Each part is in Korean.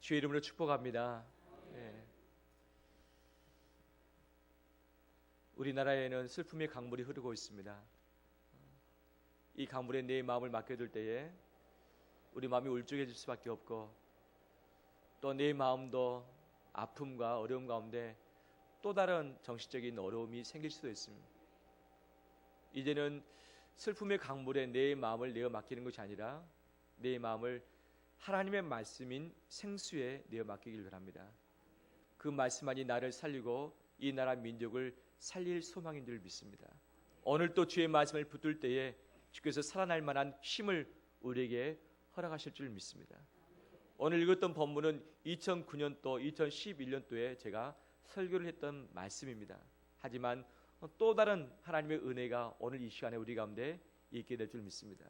주의 이름으로 축복합니다. 예. 우리나라에는 슬픔의 강물이 흐르고 있습니다. 이 강물에 내 마음을 맡겨둘 때에 우리 마음이 울적해질 수밖에 없고 또 내 마음도 아픔과 어려움 가운데 또 다른 정신적인 어려움이 생길 수도 있습니다. 이제는 슬픔의 강물에 내 마음을 내어 맡기는 것이 아니라 내 마음을 하나님의 말씀인 생수에 내어 맡기길 바랍니다. 그 말씀만이 나를 살리고 이 나라 민족을 살릴 소망인 줄 믿습니다. 오늘 또 주의 말씀을 붙들 때에 주께서 살아날 만한 힘을 우리에게 허락하실 줄 믿습니다. 오늘 읽었던 본문은 2009년도, 2011년도에 제가 설교를 했던 말씀입니다. 하지만 또 다른 하나님의 은혜가 오늘 이 시간에 우리 가운데 있게 될 줄 믿습니다.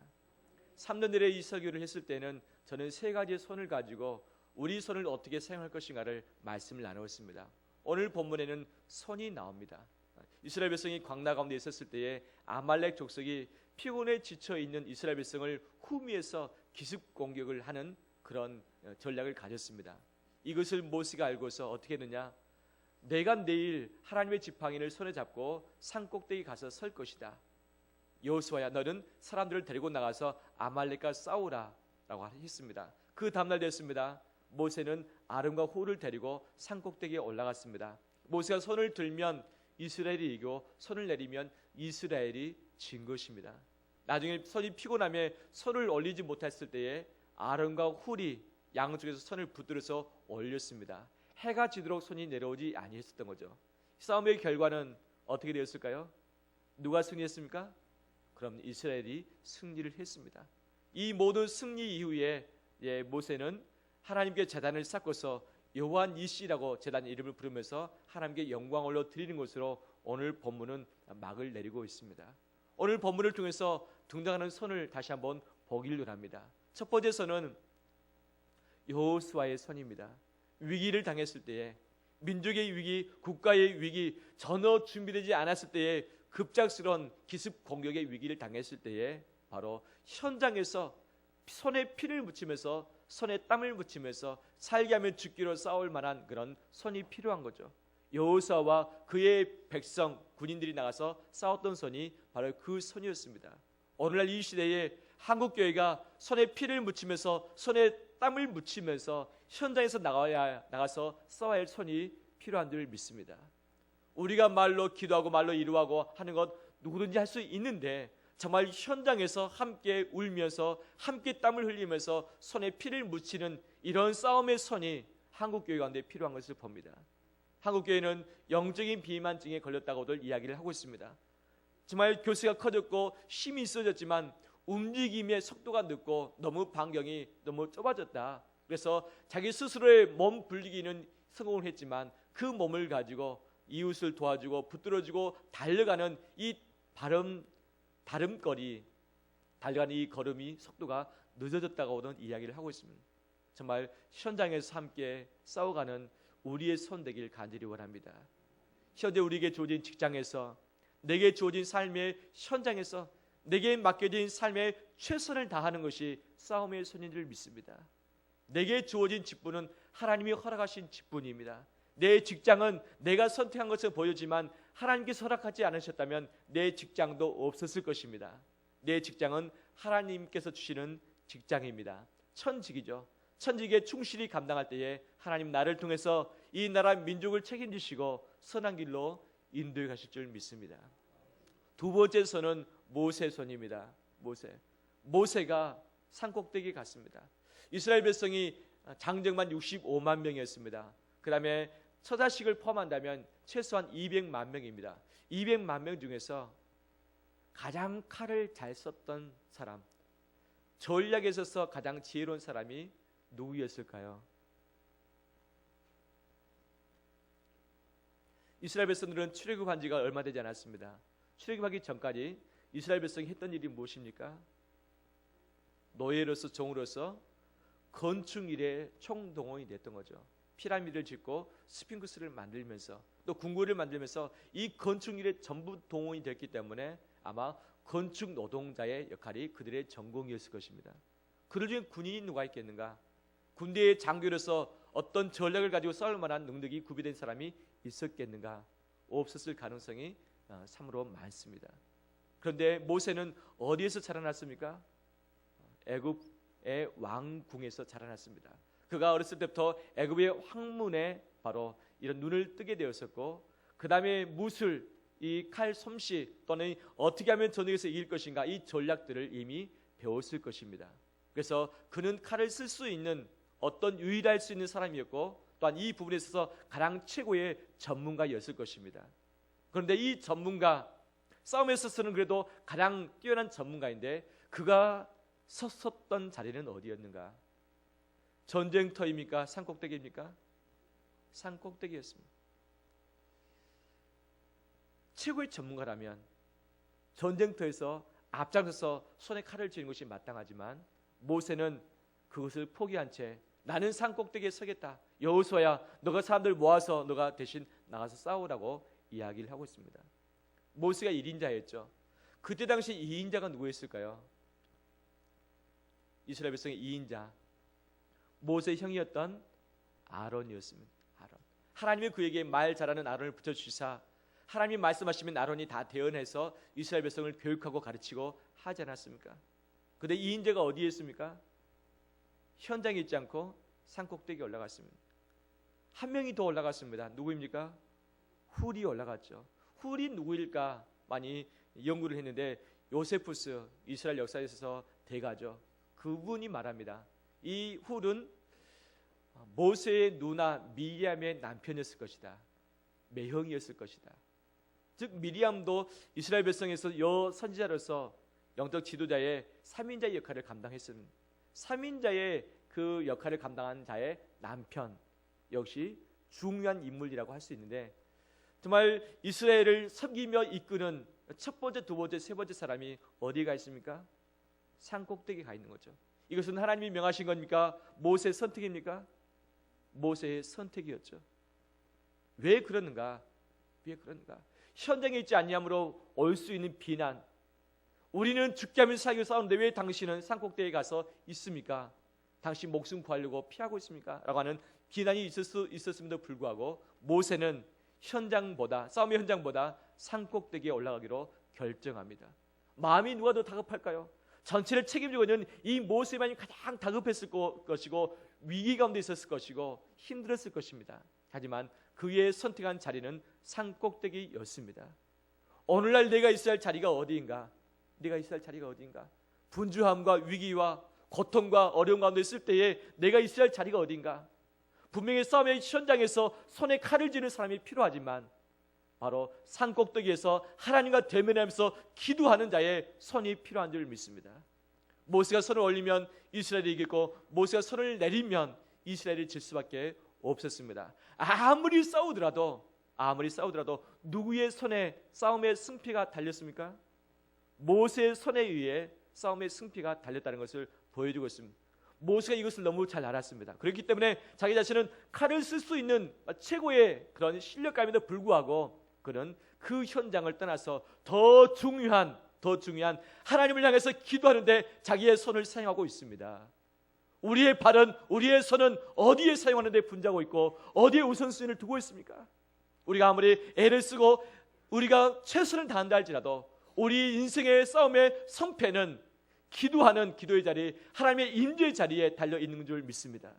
3년 전에 이 설교를 했을 때는 저는 세 가지의 손을 가지고 우리 손을 어떻게 사용할 것인가를 말씀을 나누었습니다. 오늘 본문에는 손이 나옵니다. 이스라엘 백성이 광야 가운데 있었을 때에 아말렉 족속이 피곤에 지쳐 있는 이스라엘 백성을 후미에서 기습 공격을 하는 그런 전략을 가졌습니다. 이것을 모세가 알고서 어떻게 했느냐? 내가 내일 하나님의 지팡이를 손에 잡고 산 꼭대기 가서 설 것이다. 여호수아야 너는 사람들을 데리고 나가서 아말렉과 싸우라라고 했습니다. 그 다음날 됐습니다. 모세는 아름과 호를 데리고 산 꼭대기에 올라갔습니다. 모세가 손을 들면 이스라엘이 이고 손을 내리면 이스라엘이 진 것입니다. 나중에 손이 피곤하며 손을 올리지 못했을 때에 아론과 훌이 양쪽에서 손을 붙들어서 올렸습니다. 해가 지도록 손이 내려오지 아니했었던 거죠. 싸움의 결과는 어떻게 되었을까요? 누가 승리했습니까? 그럼 이스라엘이 승리를 했습니다. 이 모든 승리 이후에 예, 모세는 하나님께 재단을 쌓고서 여호와 니시라고 재단 이름을 부르면서 하나님께 영광을 드리는 것으로 오늘 본문은 막을 내리고 있습니다. 오늘 본문을 통해서 등장하는 선을 다시 한번 보기를 합니다. 첫 번째 선은 여호수아의 선입니다. 위기를 당했을 때에 민족의 위기, 국가의 위기 전혀 준비되지 않았을 때에 급작스러운 기습 공격의 위기를 당했을 때에 바로 현장에서 손에 피를 묻히면서 손에 땀을 묻히면서 살게 하면 죽기로 싸울 만한 그런 손이 필요한 거죠. 여호사와 그의 백성 군인들이 나가서 싸웠던 손이 바로 그 손이었습니다. 오늘날 이 시대에 한국 교회가 손에 피를 묻히면서 손에 땀을 묻히면서 현장에서 나가야 나가서 싸워야 할 손이 필요한 줄 믿습니다. 우리가 말로 기도하고 말로 이루하고 하는 것 누구든지 할 수 있는데 정말 현장에서 함께 울면서 함께 땀을 흘리면서 손에 피를 묻히는 이런 싸움의 손이 한국 교회 가운데 필요한 것을 봅니다. 한국 교회는 영적인 비만증에 걸렸다고들 이야기를 하고 있습니다. 정말 교수가 커졌고 힘이 있어졌지만 움직임의 속도가 늦고 너무 반경이 너무 좁아졌다. 그래서 자기 스스로의 몸 불리기는 성공을 했지만 그 몸을 가지고 이웃을 도와주고 붙들어주고 달려가는 이 발음 다름거리 달려가는 이 걸음이 속도가 늦어졌다고는 이야기를 하고 있습니다. 정말 현장에서 함께 싸워가는 우리의 손 되길 간절히 원합니다. 현재 우리에게 주어진 직장에서 내게 주어진 삶의 현장에서 내게 맡겨진 삶에 최선을 다하는 것이 싸움의 손인 줄 믿습니다. 내게 주어진 직분은 하나님이 허락하신 직분입니다. 내 직장은 내가 선택한 것을 보여지만 하나님께서 허락하지 않으셨다면 내 직장도 없었을 것입니다. 내 직장은 하나님께서 주시는 직장입니다. 천직이죠. 천직에 충실히 감당할 때에 하나님 나를 통해서 이 나라 민족을 책임지시고 선한 길로 인도해 가실 줄 믿습니다. 두 번째 선은 모세 선입니다. 모세. 모세가 산꼭대기 갔습니다. 이스라엘 백성이 장정만 65만 명이었습니다. 그 다음에 처자식을 포함한다면 최소한 200만 명입니다. 200만 명 중에서 가장 칼을 잘 썼던 사람, 전략에 있어서 가장 지혜로운 사람이 누구였을까요? 이스라엘 백성들은 출애굽한 지가 얼마 되지 않았습니다. 출애굽하기 전까지 이스라엘 백성이 했던 일이 무엇입니까? 노예로서 종으로서 건축 일에 총동원이 됐던 거죠. 피라미드를 짓고 스핑크스를 만들면서 또 궁궐을 만들면서 이 건축 일에 전부 동원이 됐기 때문에 아마 건축 노동자의 역할이 그들의 전공이었을 것입니다. 그들 중에 군인이 누가 있겠는가? 군대의 장교로서 어떤 전략을 가지고 싸울 만한 능력이 구비된 사람이 있었겠는가? 없었을 가능성이 어, 참으로 많습니다. 그런데 모세는 어디에서 자라났습니까? 애굽의 왕궁에서 자라났습니다. 그가 어렸을 때부터 애굽의 황문에 바로 이런 눈을 뜨게 되었었고 그 다음에 무술, 이 칼 솜씨 또는 어떻게 하면 전쟁에서 이길 것인가 이 전략들을 이미 배웠을 것입니다. 그래서 그는 칼을 쓸 수 있는 어떤 유일할 수 있는 사람이었고 또한 이 부분에 있어서 가장 최고의 전문가였을 것입니다. 그런데 이 전문가 싸움에 있어서는 그래도 가장 뛰어난 전문가인데 그가 섰었던 자리는 어디였는가? 전쟁터입니까? 산꼭대기입니까? 산꼭대기였습니다. 최고의 전문가라면 전쟁터에서 앞장서서 손에 칼을 쥐는 것이 마땅하지만 모세는 그것을 포기한 채 나는 산꼭대기에 서겠다. 여호수아야, 너가 사람들 모아서 너가 대신 나가서 싸우라고 이야기를 하고 있습니다. 모세가 1인자였죠. 그때 당시 2인자가 누구였을까요? 이스라엘 백성의 2인자 모세 형이었던 아론이었습니다. 아론. 하나님이 그에게 말 잘하는 아론을 붙여 주시사 하나님이 말씀하시면 아론이 다 대언해서 이스라엘 백성을 교육하고 가르치고 하지 않았습니까? 근데 이 인재가 어디에 있습니까? 현장에 있지 않고 산꼭대기에 올라갔습니다. 한 명이 더 올라갔습니다. 누구입니까? 훌이 올라갔죠. 훌이 누구일까 많이 연구를 했는데 요세푸스 이스라엘 역사에 있어서 대가죠. 그분이 말합니다. 이 훌은 모세의 누나 미리암의 남편이었을 것이다. 매형이었을 것이다. 즉 미리암도 이스라엘 백성에서 여 선지자로서 영적 지도자의 3인자의 역할을 감당했습니다. 3인자의 그 역할을 감당한 자의 남편 역시 중요한 인물이라고 할 수 있는데 정말 이스라엘을 섬기며 이끄는 첫 번째, 두 번째, 세 번째 사람이 어디가 있습니까? 산 꼭대기에 가 있는 거죠. 이것은 하나님이 명하신 겁니까? 모세의 선택입니까? 모세의 선택이었죠. 왜 그러는가? 왜 그러는가? 현장에 있지 않냐므로 올 수 있는 비난. 우리는 죽게 하면서 살기 싸우는데 왜 당신은 산꼭대기에 가서 있습니까? 당신 목숨 구하려고 피하고 있습니까? 라고 하는 비난이 있을 수 있었음에도 불구하고 모세는 현장보다 싸움의 현장보다 산꼭대기에 올라가기로 결정합니다. 마음이 누가 더 다급할까요? 전체를 책임지고 있는 이 모세만이 가장 다급했을 것이고 위기 가운데 있었을 것이고 힘들었을 것입니다. 하지만 그의 선택한 자리는 산 꼭대기였습니다. 오늘날 내가 있어야 할 자리가 어디인가? 내가 있어야 할 자리가 어디인가? 분주함과 위기와 고통과 어려움 가운데 있을 때에 내가 있어야 할 자리가 어딘가? 분명히 싸움의 현장에서 손에 칼을 쥐는 사람이 필요하지만 바로 산꼭대기에서 하나님과 대면하면서 기도하는 자의 손이 필요한 줄 믿습니다. 모세가 손을 올리면 이스라엘이 이기고 모세가 손을 내리면 이스라엘이 질 수밖에 없었습니다. 아무리 싸우더라도 아무리 싸우더라도 누구의 손에 싸움의 승패가 달렸습니까? 모세의 손에 의해 싸움의 승패가 달렸다는 것을 보여주고 있습니다. 모세가 이것을 너무 잘 알았습니다. 그렇기 때문에 자기 자신은 칼을 쓸 수 있는 최고의 그런 실력감에도 불구하고 그는 그 현장을 떠나서 더 중요한 더 중요한 하나님을 향해서 기도하는데 자기의 손을 사용하고 있습니다. 우리의 발은 우리의 손은 어디에 사용하는데 분자고 있고 어디에 우선순위를 두고 있습니까? 우리가 아무리 애를 쓰고 우리가 최선을 다한다 할지라도 우리 인생의 싸움의 성패는 기도하는 기도의 자리, 하나님의 임재의 자리에 달려 있는 줄 믿습니다.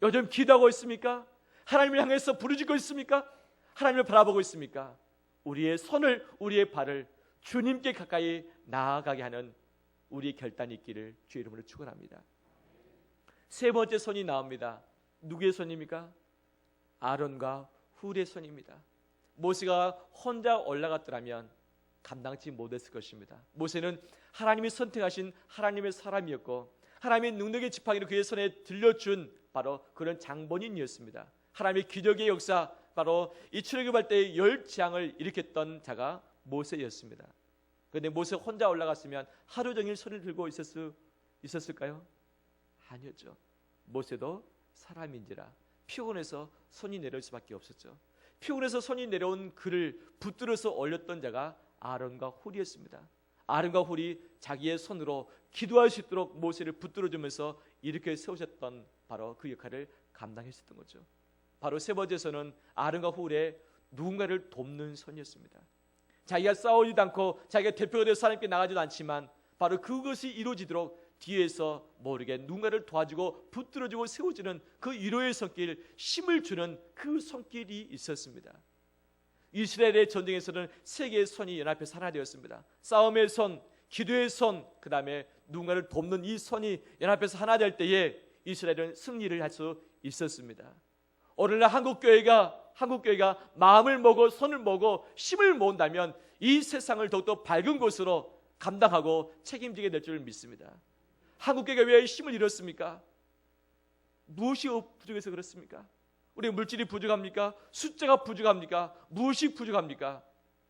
요즘 기도하고 있습니까? 하나님을 향해서 부르짖고 있습니까? 하나님을 바라보고 있습니까? 우리의 손을, 우리의 발을 주님께 가까이 나아가게 하는 우리 결단이 있기를 주의 이름으로 축원합니다. 세 번째 손이 나옵니다. 누구의 손입니까? 아론과 훌의 손입니다. 모세가 혼자 올라갔더라면 감당치 못했을 것입니다. 모세는 하나님이 선택하신 하나님의 사람이었고 하나님의 능력의 지팡이를 그의 손에 들려준 바로 그런 장본인이었습니다. 하나님의 기적의 역사 바로 이 출애굽할 때의 열 재앙을 일으켰던 자가 모세였습니다. 그런데 모세 혼자 올라갔으면 하루 종일 손을 들고 수 있었을까요? 아니었죠. 모세도 사람인지라 피곤해서 손이 내려올 수밖에 없었죠. 피곤해서 손이 내려온 그를 붙들어서 올렸던 자가 아론과 홀이었습니다. 아론과 홀이 자기의 손으로 기도할 수 있도록 모세를 붙들어 주면서 이렇게 세우셨던 바로 그 역할을 감당했었던 거죠. 바로 세 번째 선은 아름과 훌의 누군가를 돕는 선이었습니다. 자기가 싸우지도 않고 자기가 대표가 되어 사람께 나가지도 않지만 바로 그것이 이루어지도록 뒤에서 모르게 누군가를 도와주고 붙들어주고 세워주는 그 위로의 손길, 힘을 주는 그 손길이 있었습니다. 이스라엘의 전쟁에서는 세 개의 손이 연합해서 하나 되었습니다. 싸움의 손, 기도의 손, 그 다음에 누군가를 돕는 이 손이 연합해서 하나 될 때에 이스라엘은 승리를 할 수 있었습니다. 오늘날 한국 교회가 한국 교회가 마음을 먹어 손을 먹어 힘을 모은다면 이 세상을 더욱더 밝은 곳으로 감당하고 책임지게 될 줄 믿습니다. 한국 교회가 왜 힘을 잃었습니까? 무엇이 부족해서 그렇습니까? 우리 물질이 부족합니까? 숫자가 부족합니까? 무엇이 부족합니까?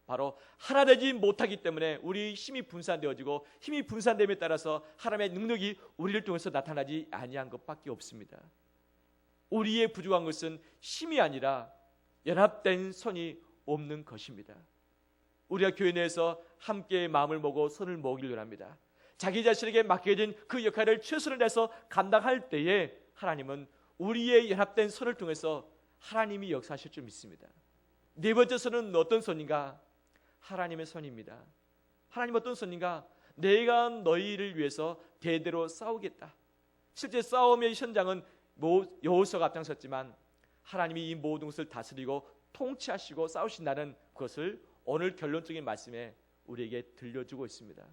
바로 하나 되지 못하기 때문에 우리 힘이 분산되어지고 힘이 분산됨에 따라서 하나님의 능력이 우리를 통해서 나타나지 아니한 것밖에 없습니다. 우리의 부족한 것은 힘이 아니라 연합된 손이 없는 것입니다. 우리가 교회 내에서 함께 마음을 먹고 손을 모으기를 합니다. 자기 자신에게 맡겨진 그 역할을 최선을 다해서 감당할 때에 하나님은 우리의 연합된 손을 통해서 하나님이 역사하실 줄 믿습니다. 네 번째 손은 어떤 손인가? 하나님의 손입니다. 하나님 어떤 손인가? 내가 너희를 위해서 대대로 싸우겠다. 실제 싸움의 현장은 여호수아가 앞장섰지만 하나님이 이 모든 것을 다스리고 통치하시고 싸우신다는 것을 오늘 결론적인 말씀에 우리에게 들려주고 있습니다.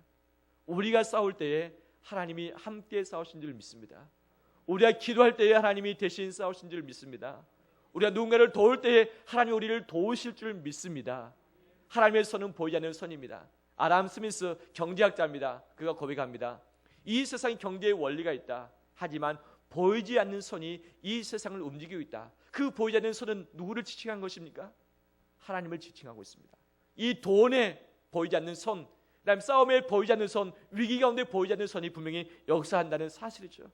우리가 싸울 때에 하나님이 함께 싸우신 줄 믿습니다. 우리가 기도할 때에 하나님이 대신 싸우신 줄 믿습니다. 우리가 누군가를 도울 때에 하나님 우리를 도우실 줄 믿습니다. 하나님의 손은 보이지 않는 손입니다. 아람 스미스 경제학자입니다. 그가 고백합니다. 이 세상 경제의 원리가 있다. 하지만 보이지 않는 손이 이 세상을 움직이고 있다. 그 보이지 않는 손은 누구를 지칭한 것입니까? 하나님을 지칭하고 있습니다. 이 돈에 보이지 않는 손, 그다음 싸움에 보이지 않는 손, 위기 가운데 보이지 않는 손이 분명히 역사한다는 사실이죠.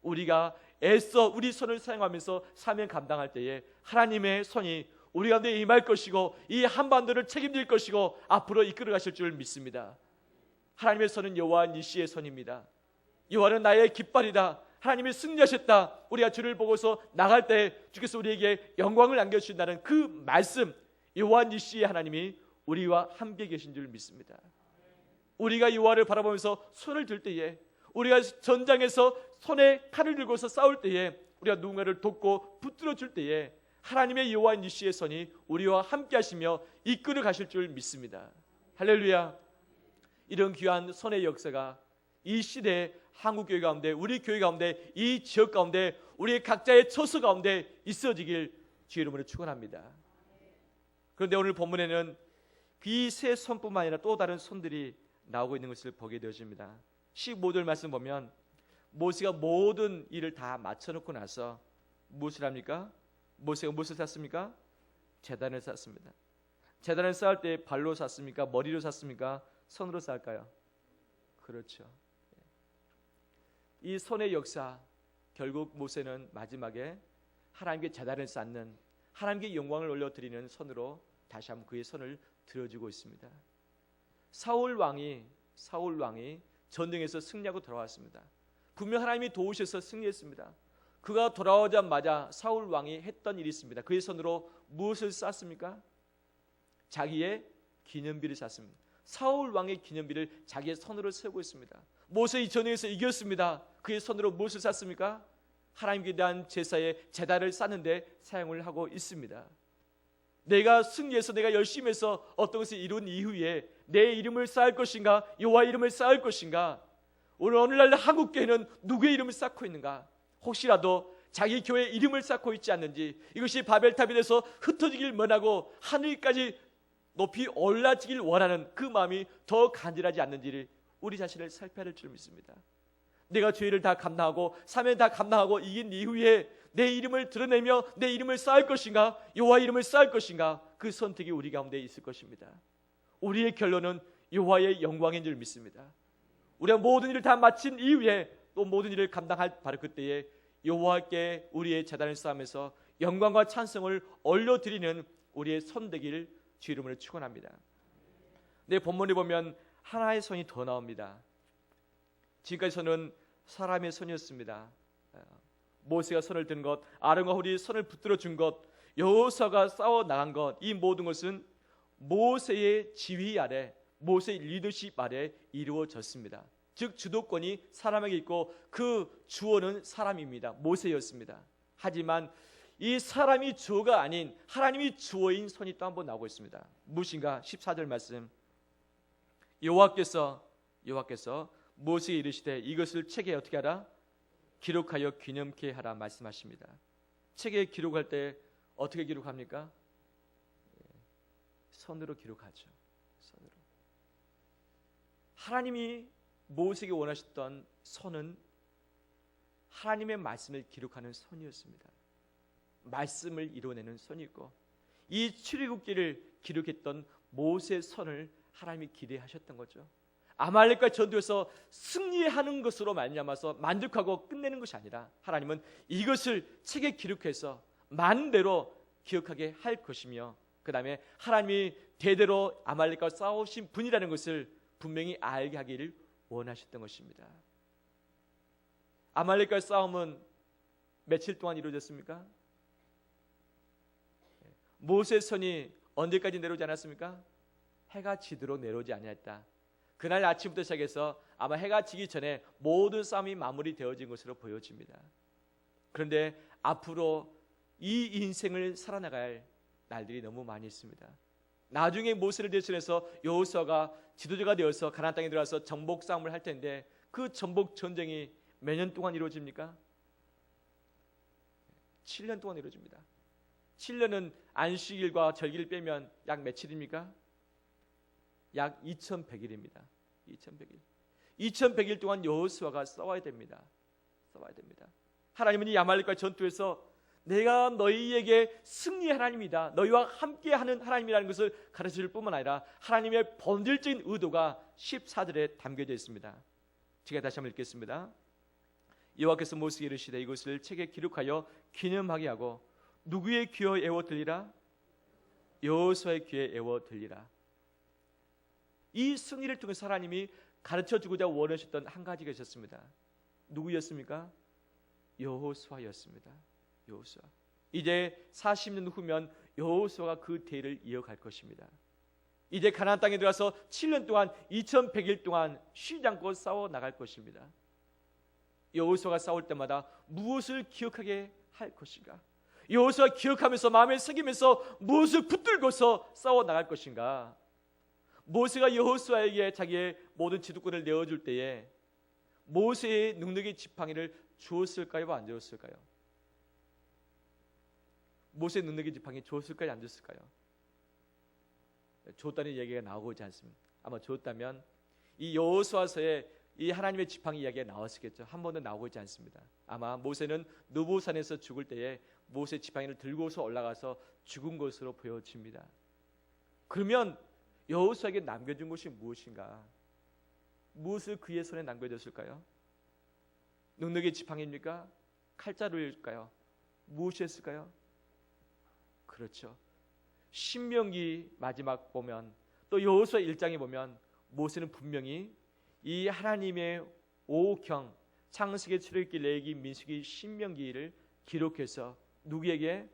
우리가 애써 우리 손을 사용하면서 사명 감당할 때에 하나님의 손이 우리 가운데 임할 것이고 이 한반도를 책임질 것이고 앞으로 이끌어 가실 줄 믿습니다. 하나님의 손은 여호와 니시의 손입니다. 여호와는 나의 깃발이다. 하나님이 승리하셨다. 우리가 주를 보고서 나갈 때 주께서 우리에게 영광을 안겨 주신다는 그 말씀 여호와 니시의 하나님이 우리와 함께 계신 줄 믿습니다. 우리가 여호와를 바라보면서 손을 들 때에 우리가 전장에서 손에 칼을 들고서 싸울 때에 우리가 누군가를 돕고 붙들어 줄 때에 하나님의 여호와 니시의 손이 우리와 함께 하시며 이끌어 가실 줄 믿습니다. 할렐루야. 이런 귀한 손의 역사가 이 시대 한국 교회 가운데 우리 교회 가운데 이 지역 가운데 우리 각자의 처소 가운데 있어지길 주의 이름으로 축원합니다. 그런데 오늘 본문에는 이세 손뿐만 아니라 또 다른 손들이 나오고 있는 것을 보게 되어집니다. 15절 말씀 보면 모세가 모든 일을 다 맞춰놓고 나서 무엇을 합니까? 모세가 무엇을 샀습니까? 재단을 샀습니다. 재단을 쌓을 때 발로 샀습니까? 머리로 샀습니까? 손으로 쌓을까요? 그렇죠. 이 손의 역사 결국 모세는 마지막에 하나님께 재단을 쌓는 하나님께 영광을 올려드리는 손으로 다시 한번 그의 손을 들어주고 있습니다. 사울 왕이 사울 왕이 전쟁에서 승리하고 돌아왔습니다. 분명 하나님이 도우셔서 승리했습니다. 그가 돌아오자마자 사울 왕이 했던 일이 있습니다. 그의 손으로 무엇을 쌌습니까? 자기의 기념비를 쌌습니다. 사울 왕의 기념비를 자기의 손으로 세우고 있습니다. 모세 이 전쟁에서 이겼습니다. 그의 손으로 무엇을 쌌습니까? 하나님께 대한 제사의 제단을 쌓는데 사용을 하고 있습니다. 내가 승리해서 내가 열심히 해서 어떤 것을 이룬 이후에 내 이름을 쌓을 것인가 여호와 이름을 쌓을 것인가 오늘 오늘날 한국 교회는 누구의 이름을 쌓고 있는가 혹시라도 자기 교회 이름을 쌓고 있지 않는지 이것이 바벨탑이 돼서 흩어지길 원하고 하늘까지 높이 올라지길 원하는 그 마음이 더 간절하지 않는지를 우리 자신을 살펴야 할 줄 믿습니다. 내가 죄를 다 감당하고 사면 다 감당하고 이긴 이후에 내 이름을 드러내며 내 이름을 쌓을 것인가 여호와 이름을 쌓을 것인가 그 선택이 우리 가운데 있을 것입니다. 우리의 결론은 여호와의 영광인 줄 믿습니다. 우리가 모든 일을 다 마친 이후에 또 모든 일을 감당할 바로 그때에 여호와께 우리의 재단을 쌓으면서 영광과 찬성을 올려드리는 우리의 손되기를 주 이름으로 축원합니다. 내 본문에 보면 하나의 손이 더 나옵니다. 지금까지 손은 사람의 손이었습니다. 모세가 손을 든 것, 아론과 홀이 손을 붙들어 준 것, 여호수아가 싸워 나간 것, 이 모든 것은 모세의 지휘 아래, 모세의 리더십 아래 이루어졌습니다. 즉 주도권이 사람에게 있고 그 주어는 사람입니다. 모세였습니다. 하지만 이 사람이 주어가 아닌 하나님이 주어인 손이 또 한 번 나오고 있습니다. 무엇인가? 14절 말씀. 여호와께서 여호와께서 모세에게 이르시되 이것을 책에 어떻게 하라? 기록하여 기념케 하라 말씀하십니다. 책에 기록할 때 어떻게 기록합니까? 예, 손으로 기록하죠. 손으로. 하나님이 모세에게 원하셨던 손은 하나님의 말씀을 기록하는 손이었습니다. 말씀을 이루어내는 손이고 이 출애굽기를 기록했던 모세의 손을 하나님이 기대하셨던 거죠. 아말렉과 전투에서 승리하는 것으로 말미암아서 만족하고 끝내는 것이 아니라 하나님은 이것을 책에 기록해서 만대로 기억하게 할 것이며 그 다음에 하나님이 대대로 아말렉과 싸우신 분이라는 것을 분명히 알게 하기를 원하셨던 것입니다. 아말렉과 싸움은 며칠 동안 이루어졌습니까? 모세 선이 언제까지 내려오지 않았습니까? 해가 지도록 내려오지 아니했다. 그날 아침부터 시작해서 아마 해가 지기 전에 모든 싸움이 마무리되어진 것으로 보여집니다. 그런데 앞으로 이 인생을 살아나갈 날들이 너무 많이 있습니다. 나중에 모세를 대신해서 여호수아가 지도자가 되어서 가나안 땅에 들어가서 정복 싸움을 할 텐데 그 정복 전쟁이 몇 년 동안 이루어집니까? 7년 동안 이루어집니다. 7년은 안식일과 절기를 빼면 약 며칠입니까? 약 2100일입니다. 2100일. 2100일 동안 여호수아가 싸워야 됩니다. 싸워야 됩니다. 하나님은 이 야말릭과 전투에서 내가 너희에게 승리의 하나님이다. 너희와 함께 하는 하나님이라는 것을 가르쳐 줄 뿐만 아니라 하나님의 본질적인 의도가 14절에 담겨져 있습니다. 제가 다시 한번 읽겠습니다. 여호와께서 모세에게 이르시되 이것을 책에 기록하여 기념하게 하고 누구의 귀에 애워 들리라? 여호수아의 귀에 애워 들리라. 이 승리를 통해서 하나님이 가르쳐 주고자 원하셨던 한 가지가 있었습니다. 누구였습니까? 여호수아였습니다. 여호수아. 이제 40년 후면 여호수아가 그 대를 이어갈 것입니다. 이제 가나안 땅에 들어가서 7년 동안 2100일 동안 쉬지 않고 싸워 나갈 것입니다. 여호수아가 싸울 때마다 무엇을 기억하게 할 것인가? 여호수아 기억하면서 마음에 새기면서 무엇을 붙들고서 싸워 나갈 것인가? 모세가 여호수아에게 자기의 모든 지도권을 내어줄 때에 모세의 능력의 지팡이를 주었을까요, 안 주었을까요? 모세의 능력의 지팡이 주었을까요, 안 줬을까요? 줬다는 얘기가 나오고 있지 않습니다. 아마 줬다면 이 여호수아서에 이 하나님의 지팡이 이야기가 나왔겠죠. 한 번도 나오고 있지 않습니다. 아마 모세는 누부산에서 죽을 때에 모세 지팡이를 들고서 올라가서 죽은 것으로 보여집니다. 그러면 여호수아에게 남겨준 것이 무엇인가? 무엇을 그의 손에 남겨졌을까요? 능력의 지팡이입니까? 칼자루일까요? 무엇이었을까요? 그렇죠. 신명기 마지막 보면 또 여호수아 1장에 보면 모세는 분명히 이 하나님의 오경 창세기 출애굽기 레기 민수기 신명기를 기록해서 누구에게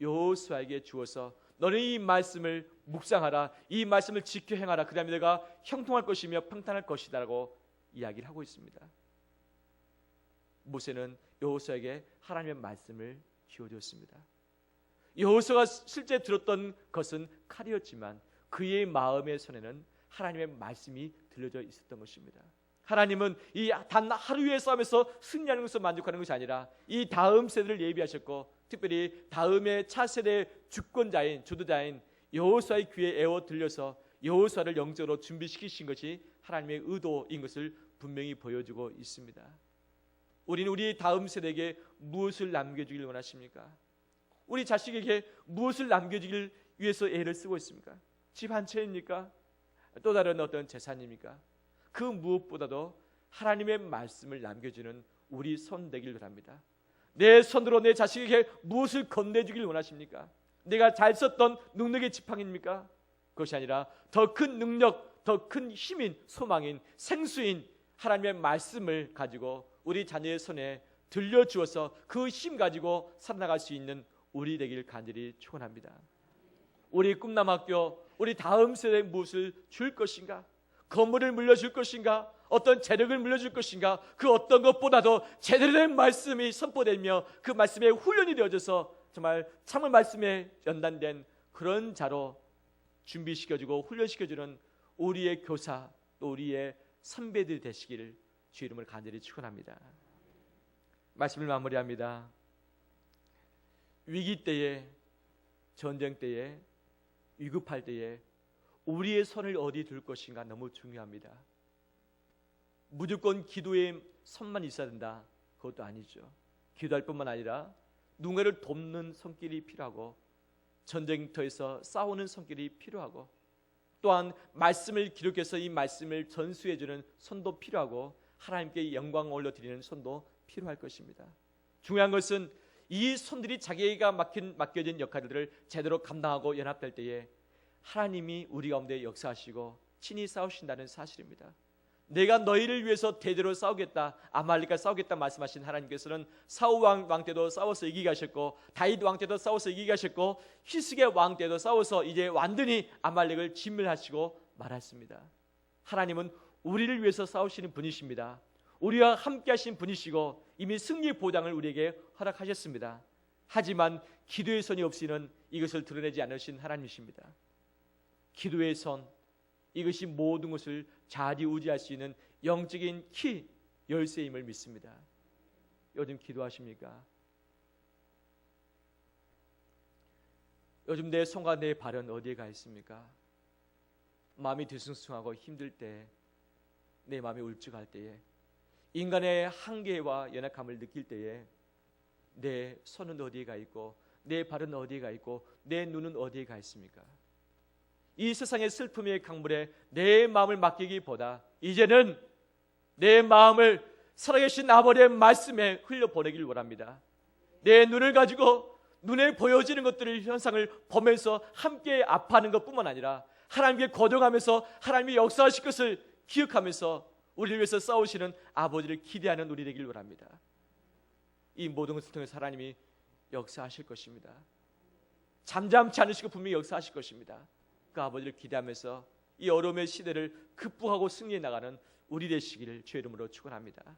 여호수아에게 주어서 너는 이 말씀을 묵상하라 이 말씀을 지켜 행하라 그다음에 내가 형통할 것이며 평탄할 것이다라고 이야기를 하고 있습니다. 모세는 여호수아에게 하나님의 말씀을 지어줬습니다. 여호수아가 실제 들었던 것은 칼이었지만 그의 마음의 손에는 하나님의 말씀이 들려져 있었던 것입니다. 하나님은 이 단 하루의 싸움에서 승리하는 것을 만족하는 것이 아니라 이 다음 세대를 예비하셨고 특별히 다음의 차세대 주권자인 주도자인 여호수아의 귀에 애워 들려서 여호수아를 영적으로 준비시키신 것이 하나님의 의도인 것을 분명히 보여주고 있습니다. 우리는 우리 다음 세대에게 무엇을 남겨주길 원하십니까? 우리 자식에게 무엇을 남겨주길 위해서 애를 쓰고 있습니까? 집 한 채입니까? 또 다른 어떤 재산입니까? 그 무엇보다도 하나님의 말씀을 남겨주는 우리 손 되길 바랍니다. 내 손으로 내 자식에게 무엇을 건네주길 원하십니까? 내가 잘 썼던 능력의 지팡이입니까? 그것이 아니라 더 큰 능력, 더 큰 힘인 소망인 생수인 하나님의 말씀을 가지고 우리 자녀의 손에 들려주어서 그 힘 가지고 살아나갈 수 있는 우리 되길 간절히 축원합니다. 우리 꿈남학교 우리 다음 세대에 무엇을 줄 것인가? 건물을 물려줄 것인가? 어떤 재력을 물려줄 것인가? 그 어떤 것보다도 제대로 된 말씀이 선포되며 그 말씀에 훈련이 되어져서 정말 참을 말씀에 연단된 그런 자로 준비시켜주고 훈련시켜주는 우리의 교사 또 우리의 선배들이 되시기를 주 이름을 간절히 축원합니다. 말씀을 마무리합니다. 위기 때에 전쟁 때에 위급할 때에 우리의 손을 어디 둘 것인가 너무 중요합니다. 무조건 기도의 손만 있어야 된다. 그것도 아니죠. 기도할 뿐만 아니라 누군가를 돕는 손길이 필요하고 전쟁터에서 싸우는 손길이 필요하고 또한 말씀을 기록해서 이 말씀을 전수해 주는 손도 필요하고 하나님께 영광 올려 드리는 손도 필요할 것입니다. 중요한 것은 이 손들이 자기가 맡긴, 맡겨진 역할들을 제대로 감당하고 연합될 때에 하나님이 우리 가운데 역사하시고 친히 싸우신다는 사실입니다. 내가 너희를 위해서 대대로 싸우겠다 아말리카 싸우겠다 말씀하신 하나님께서는 사울 왕, 왕 때도 싸워서 이기게 하셨고 다윗 왕 때도 싸워서 이기게 하셨고 히스기야 왕 때도 싸워서 이제 완전히 아말렉을 진멸하시고 말았습니다. 하나님은 우리를 위해서 싸우시는 분이십니다. 우리와 함께 하신 분이시고 이미 승리의 보장을 우리에게 허락하셨습니다. 하지만 기도의 손이 없이는 이것을 드러내지 않으신 하나님이십니다. 기도의 손 이것이 모든 것을 좌지우지할 수 있는 영적인 키 열쇠임을 믿습니다. 요즘 기도하십니까? 요즘 내 손과 내 발은 어디에 가 있습니까? 마음이 뒤숭숭하고 힘들 때, 내 마음이 울적할 때에, 인간의 한계와 연약함을 느낄 때에, 내 손은 어디에 가 있고, 내 발은 어디에 가 있고, 내 눈은 어디에 가 있습니까? 이 세상의 슬픔의 강물에 내 마음을 맡기기보다 이제는 내 마음을 살아계신 아버지의 말씀에 흘려보내길 원합니다. 내 눈을 가지고 눈에 보여지는 것들을 현상을 보면서 함께 아파하는 것뿐만 아니라 하나님께 거듭하면서 하나님이 역사하실 것을 기억하면서 우리를 위해서 싸우시는 아버지를 기대하는 우리 되길 원합니다. 이 모든 것을 통해서 하나님이 역사하실 것입니다. 잠잠치 않으시고 분명히 역사하실 것입니다. 그 아버지를 기대하면서 이 어려움의 시대를 극복하고 승리해 나가는 우리 되시기를 주의 이름으로 축원합니다.